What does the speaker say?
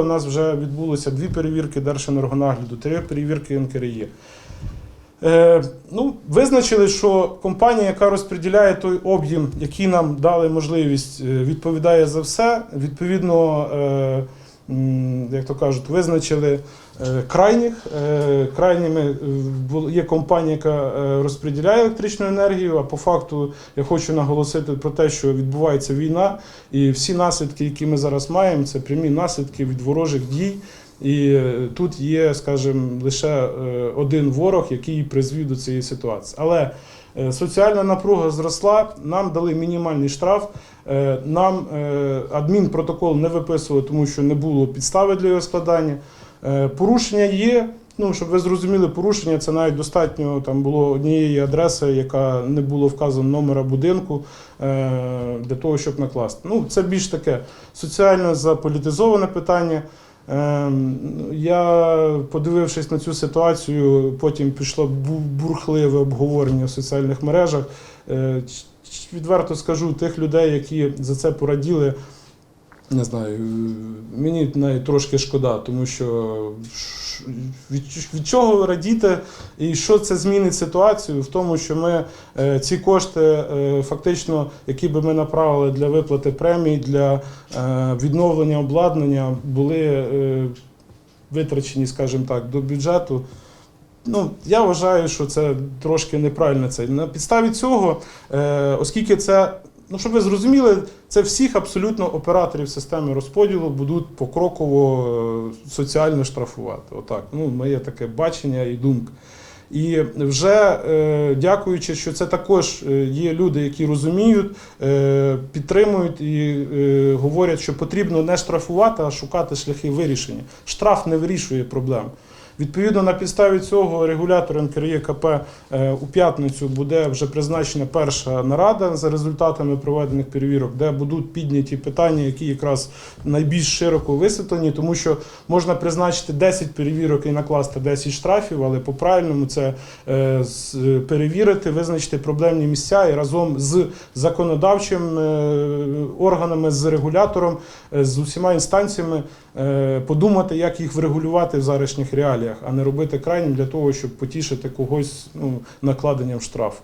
У нас вже відбулося дві перевірки Держенергонагляду, три перевірки НКРЄ. Е, ну, визначили, що компанія, яка розподіляє той об'єм, який нам дали можливість, е, відповідає за все. Відповідно, е, як то кажуть, визначили е, крайніх. Е, крайніми е, є компанія, яка розподіляє електричну енергію. А по факту я хочу наголосити про те, що відбувається війна, і всі наслідки, які ми зараз маємо, це прямі наслідки від ворожих дій. І е, тут є, скажімо, лише е, один ворог, який призвів до цієї ситуації. Але е, соціальна напруга зросла, нам дали мінімальний штраф. Нам адмінпротокол не виписували, тому що не було підстави для його складання. Порушення є. Ну, щоб ви зрозуміли, порушення це навіть достатньо там було однієї адреси, яка не було вказано номера будинку для того, щоб накласти. Ну, це більш таке соціально заполітизоване питання. Ем, Я, подивившись на цю ситуацію, потім пішло бурхливе обговорення в соціальних мережах. Е, Відверто скажу, тих людей, які за це пораділи, не знаю, мені навіть трошки шкода, тому що від, від чого радіти і що це змінить ситуацію в тому, що ми е, ці кошти, е, фактично, які би ми направили для виплати премій, для е, відновлення обладнання, були витрачені, скажімо так, до бюджету. Ну, я вважаю, що це трошки неправильно це. На підставі цього, оскільки це, ну щоб ви зрозуміли, це всіх абсолютно операторів системи розподілу будуть покроково е, соціально штрафувати. Отак. Ну, моє таке бачення і думка. І вже е, дякуючи, що це також е, є люди, які розуміють, е, підтримують і е, говорять, що потрібно не штрафувати, а шукати шляхи вирішення. Штраф не вирішує проблем. Відповідно, на підставі цього регулятор НКРЄКП е, у п'ятницю буде вже призначена перша нарада за результатами проведених перевірок, де будуть підняті питання, які якраз найбільш широко висвітлені, тому що можна призначити 10 перевірок і накласти 10 штрафів, але по-правильному це е, перевірити, визначити проблемні місця і разом з законодавчим е, органами, з регулятором, з усіма інстанціями подумати, як їх врегулювати в зарішніх реаліях, а не робити крайнім для того, щоб потішити когось ну, накладенням штрафу.